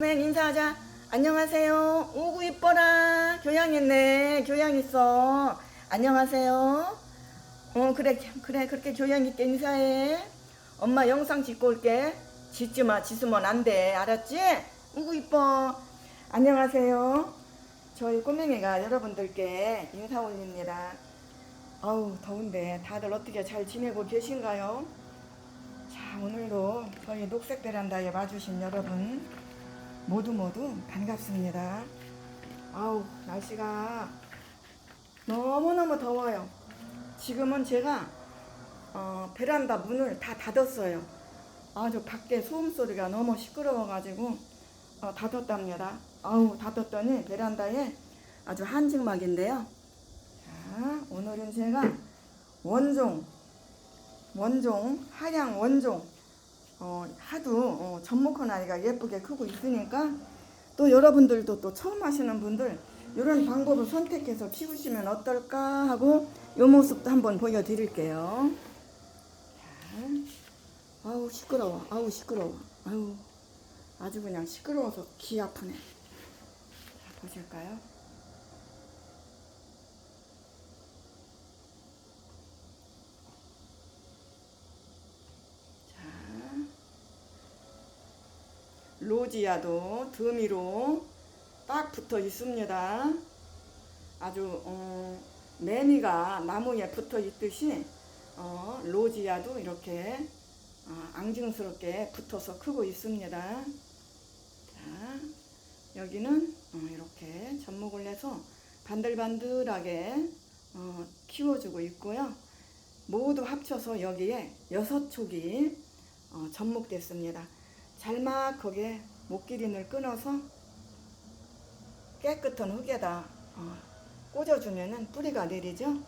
맨 인사하자. 안녕하세요. 오구 이뻐라. 교양했네. 교양 있어. 안녕하세요. 어 그래 그래 그렇게 교양 있게 인사해. 엄마 영상 찍고 올게. 짓지 마. 짓으면 안 돼. 알았지? 오구 이뻐. 안녕하세요. 저희 꼬맹이가 여러분들께 인사 올립니다. 아우 더운데 다들 어떻게 잘 지내고 계신가요? 자 오늘도 저희 녹색 베란다에 와주신 여러분 모두 모두 반갑습니다. 아우 날씨가 너무너무 더워요. 지금은 제가 어, 베란다 문을 다 닫았어요. 아주 밖에 소음 소리가 너무 시끄러워가지고 어, 닫았답니다. 아우 닫았더니 베란다에 아주 한증막인데요. 자 오늘은 제가 원종 원종 하양 원종 어, 하도 어, 접목한 아이가 예쁘게 크고 있으니까 또 여러분들도 또 처음 하시는 분들 이런 방법을 선택해서 키우시면 어떨까 하고 이 모습도 한번 보여드릴게요. 자, 아우 시끄러워, 아우 시끄러워, 아우 아주 그냥 시끄러워서 귀 아프네. 자, 보실까요? 자. 로지아도 드미로 딱 붙어 있습니다. 아주 어, 매미가 나무에 붙어 있듯이 어, 로지아도 이렇게 어, 앙증스럽게 붙어서 크고 있습니다. 자, 여기는 어, 이렇게 접목을 해서 반들반들하게 어, 키워주고 있고요. 모두 합쳐서 여기에 여섯 촉이 어, 접목됐습니다. 잘막하게 목기린을 끊어서 깨끗한 흙에다 어, 꽂아주면은 뿌리가 내리죠.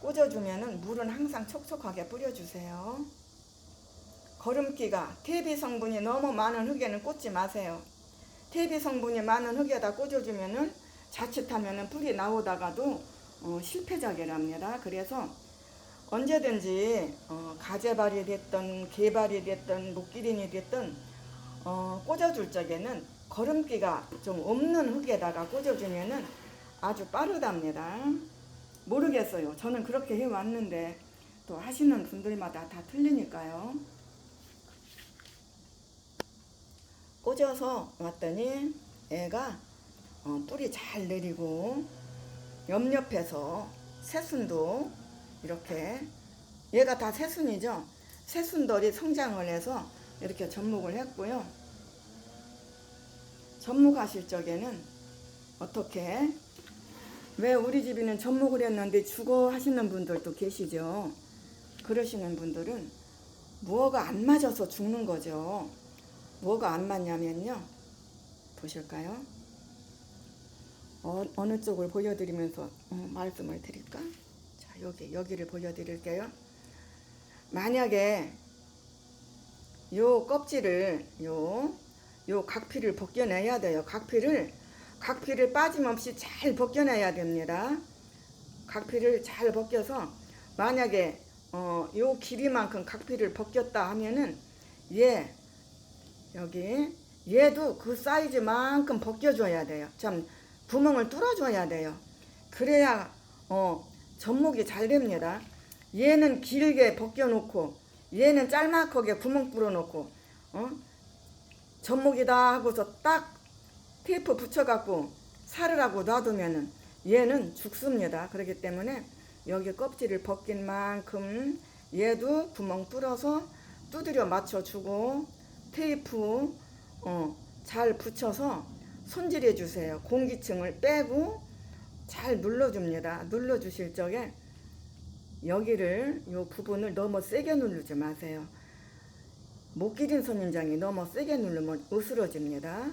꽂아주면은 물은 항상 촉촉하게 뿌려주세요. 거름기가 퇴비 성분이 너무 많은 흙에는 꽂지 마세요. 퇴비 성분이 많은 흙에다 꽂아주면은 자칫하면은 뿌리 나오다가도 어, 실패작이랍니다. 그래서 언제든지 어, 가재발이 됐든 개발이 됐든 목기린이 됐든 어, 꽂아줄 적에는 거름기가 좀 없는 흙에다가 꽂아주면은 아주 빠르답니다. 모르겠어요. 저는 그렇게 해왔는데 또 하시는 분들마다 다 틀리니까요. 꽂아서 왔더니 애가 어, 뿌리 잘 내리고 옆옆에서 새순도 이렇게 얘가 다 새순이죠. 새순들이 성장을 해서 이렇게 접목을 했고요. 접목하실 적에는 어떻게 왜 우리 집에는 접목을 했는데 죽어 하시는 분들도 계시죠. 그러시는 분들은 무어가 안 맞아서 죽는 거죠. 무어가 안 맞냐면요. 보실까요? 어, 어느 쪽을 보여드리면서 어, 말씀을 드릴까? 자, 여기 여기를 보여드릴게요. 만약에 요 껍질을 요, 요 각피를 벗겨내야 돼요. 각피를 각피를 빠짐없이 잘 벗겨내야 됩니다. 각피를 잘 벗겨서 만약에 어, 요 길이만큼 각피를 벗겼다 하면은 얘 여기 얘도 그 사이즈만큼 벗겨줘야 돼요. 참 구멍을 뚫어줘야 돼요. 그래야 어, 접목이 잘 됩니다. 얘는 길게 벗겨놓고 얘는 짤막하게 구멍 뚫어놓고 어? 접목이다 하고서 딱 테이프 붙여갖고 살을 하고 놔두면은 얘는 죽습니다. 그렇기 때문에 여기 껍질을 벗긴 만큼 얘도 구멍 뚫어서 두드려 맞춰주고 테이프 어, 잘 붙여서 손질해 주세요. 공기층을 빼고 잘 눌러줍니다. 눌러주실 적에 여기를 요 부분을 너무 세게 누르지 마세요. 못 기린 선인장이 너무 세게 누르면 으스러집니다.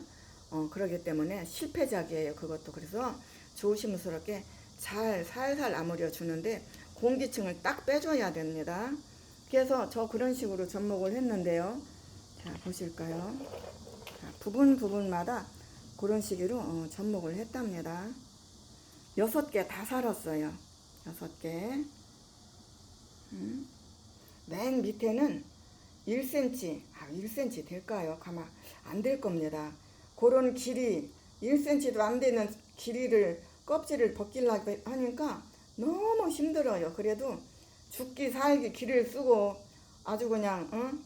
어, 그러기 때문에 실패작이에요. 그것도 그래서 조심스럽게 잘 살살 아무려 주는데 공기층을 딱 빼줘야 됩니다. 그래서 저 그런 식으로 접목을 했는데요. 자 보실까요? 자, 부분 부분마다 그런 식으로 어, 접목을 했답니다. 여섯 개 다 살았어요. 여섯 개. 음. 맨 밑에는 1cm, 아, 1cm 될까요? 가만 안 될 겁니다. 그런 길이 1cm도 안 되는 길이를 껍질을 벗기려고 하니까 너무 힘들어요. 그래도 죽기 살기 길을 쓰고 아주 그냥 응?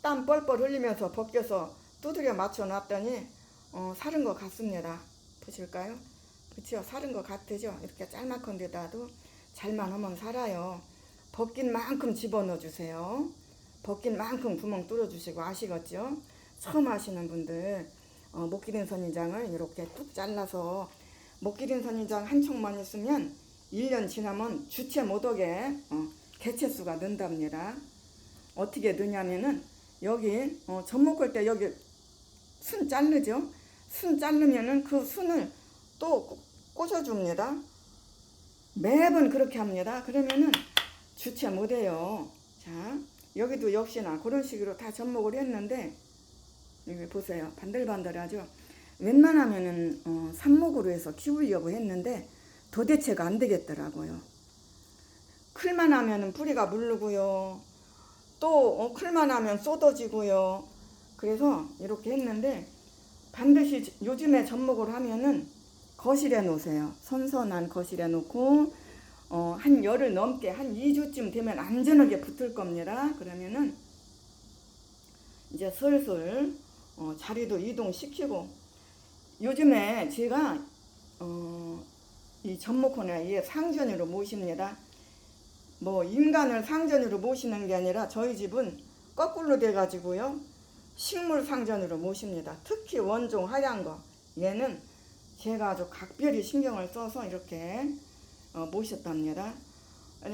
땀 뻘뻘 흘리면서 벗겨서 두드려 맞춰 놨더니 어, 사른 것 같습니다. 보실까요? 그치요? 사른 것 같으죠? 이렇게 짤막한 데다도 잘만 하면 살아요. 벗긴 만큼 집어넣어 주세요. 벗긴 만큼 구멍 뚫어 주시고 아시겠죠? 처음 하시는 분들 어, 못 기린 선인장을 이렇게 뚝 잘라서 못 기린 선인장 한 촉만 있으면 1년 지나면 주체 못하게 어, 개체수가 는답니다. 어떻게 느냐면은 여기 어, 젖 먹을 때 여기 순 자르죠. 순 자르면은 그 순을 또 꽂- 꽂아줍니다. 매번 그렇게 합니다. 그러면은 주체 못해요. 자 여기도 역시나 그런 식으로 다 접목을 했는데 여기 보세요. 반들반들하죠. 웬만하면은 어, 삽목으로 해서 키우려고 했는데 도대체가 안 되겠더라고요. 클만 하면은 뿌리가 물르고요. 또 어, 클만 하면 쏟아지고요. 그래서 이렇게 했는데 반드시 지- 요즘에 접목을 하면은 거실에 놓으세요. 선선한 거실에 놓고 어, 한 열흘 넘게 한 2주쯤 되면 안전하게 붙을 겁니다. 그러면은 이제 슬슬 어, 자리도 이동시키고 요즘에 제가 어, 이 전목원에 이 상전으로 모십니다. 뭐 인간을 상전으로 모시는 게 아니라 저희 집은 거꾸로 돼 가지고요. 식물 상전으로 모십니다. 특히 원종 하얀 거 얘는 제가 아주 각별히 신경을 써서 이렇게 어, 모셨답니다.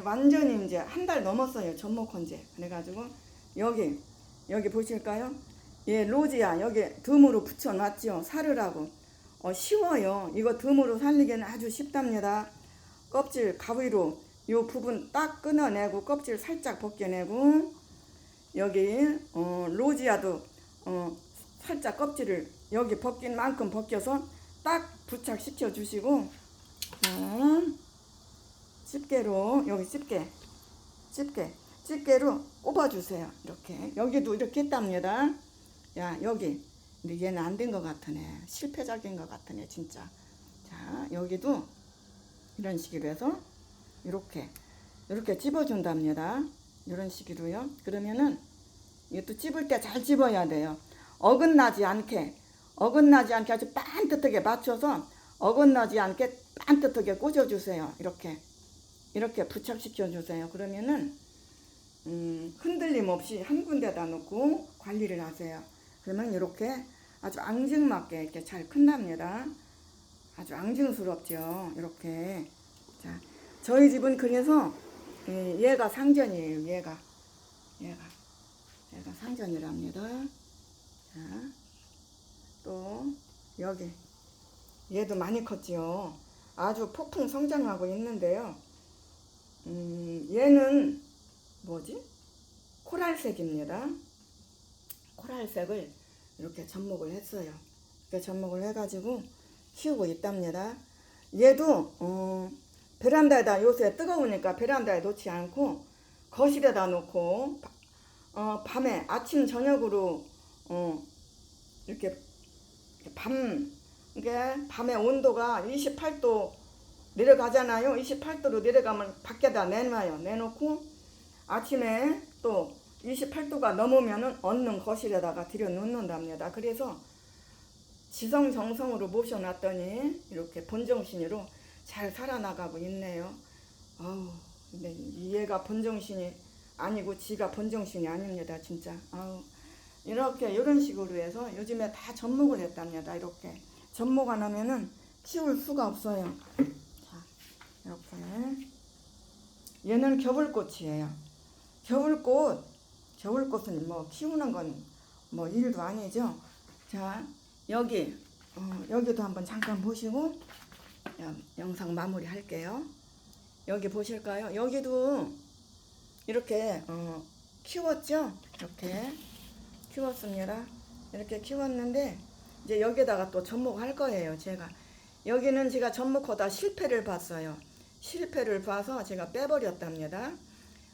완전히 이제 한 달 넘었어요. 전목헌제. 그래가지고 여기 여기 보실까요? 예, 로지야 여기 듬으로 붙여놨죠. 살으라고. 어, 쉬워요. 이거 듬으로 살리기는 아주 쉽답니다. 껍질 가위로 요 부분 딱 끊어내고 껍질 살짝 벗겨내고 여기 어, 로지아도 어, 살짝 껍질을 여기 벗긴 만큼 벗겨서 딱 부착시켜 주시고 어, 집게로 여기 집게 집게 집게로 꼽아 주세요. 이렇게. 여기도 이렇게 했답니다. 야 여기. 근데 얘는 안 된 것 같으네. 실패작인 것 같으네 진짜. 자 여기도 이런 식으로 해서 이렇게 이렇게 집어준답니다. 이런 식으로요. 그러면은 이것도 집을 때 잘 집어야 돼요. 어긋나지 않게 어긋나지 않게 아주 반듯하게 맞춰서 어긋나지 않게 반듯하게 꽂아주세요. 이렇게 이렇게 부착시켜 주세요. 그러면은 음, 흔들림 없이 한 군데다 놓고 관리를 하세요. 그러면 이렇게 아주 앙증맞게 이렇게 잘 큰답니다. 아주 앙증스럽죠. 이렇게. 자 저희 집은 그래서 예, 얘가 상전이에요 얘가. 얘가. 얘가 상전이랍니다. 자, 또 여기. 얘도 많이 컸지요. 아주 폭풍 성장하고 있는데요. 음, 얘는 뭐지? 코랄색입니다. 코랄색을 이렇게 접목을 했어요. 이렇게 접목을 해가지고 키우고 있답니다. 얘도 어, 베란다에다 요새 뜨거우니까 베란다에 놓지 않고 거실에다 놓고 어, 밤에 아침 저녁으로 어, 이렇게 밤 이게 밤에 온도가 28도 내려가잖아요. 28도로 내려가면 밖에다 내놔요. 내놓고 아침에 또 28도가 넘으면은 얼른 거실에다가 들여 놓는답니다. 그래서 지성 정성으로 모셔놨더니 이렇게 본정신으로 잘 살아나가고 있네요. 아우, 근데 얘가 본정신이 아니고 지가 본정신이 아닙니다. 진짜. 아우. 이렇게 이런 식으로 해서 요즘에 다 접목을 했답니다. 이렇게 접목 안 하면은 키울 수가 없어요. 자, 이렇게 얘는 겨울꽃이에요. 겨울꽃, 겨울꽃은 뭐 키우는 건 뭐 일도 아니죠. 자, 여기 어, 여기도 한번 잠깐 보시고 영- 영상 마무리 할게요. 여기 보실까요? 여기도 이렇게 어, 키웠죠. 이렇게 키웠습니다. 이렇게 키웠는데 이제 여기다가 또 접목할 거예요. 제가 여기는 제가 접목하다 실패를 봤어요. 실패를 봐서 제가 빼버렸답니다.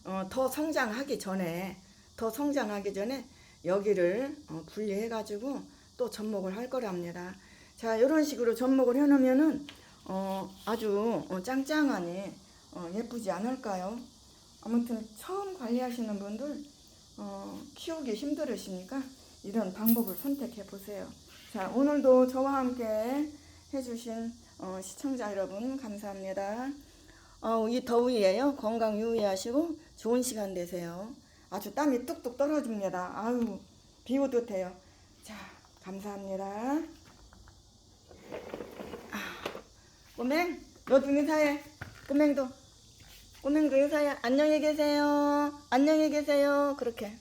어, 더 성장하기 전에 더 성장하기 전에 여기를 어, 분리해 가지고 또또 접목을 할 거랍니다. 자, 이런 식으로 접목을 해 놓으면은 어, 아주 어, 짱짱하니 어, 예쁘지 않을까요? 아무튼 처음 관리하시는 분들 어, 키우기 힘들으시니까 이런 방법을 선택해 보세요. 자, 오늘도 저와 함께 해주신 어, 시청자 여러분 감사합니다. 어, 이 더위에요. 건강 유의하시고 좋은 시간 되세요. 아주 땀이 뚝뚝 떨어집니다. 아유, 비 오듯 해요. 자, 감사합니다. 아, 꼬맹, 너도 인사해. 꼬맹도. 꼬맹도 인사해. 안녕히 계세요. 안녕히 계세요. 그렇게.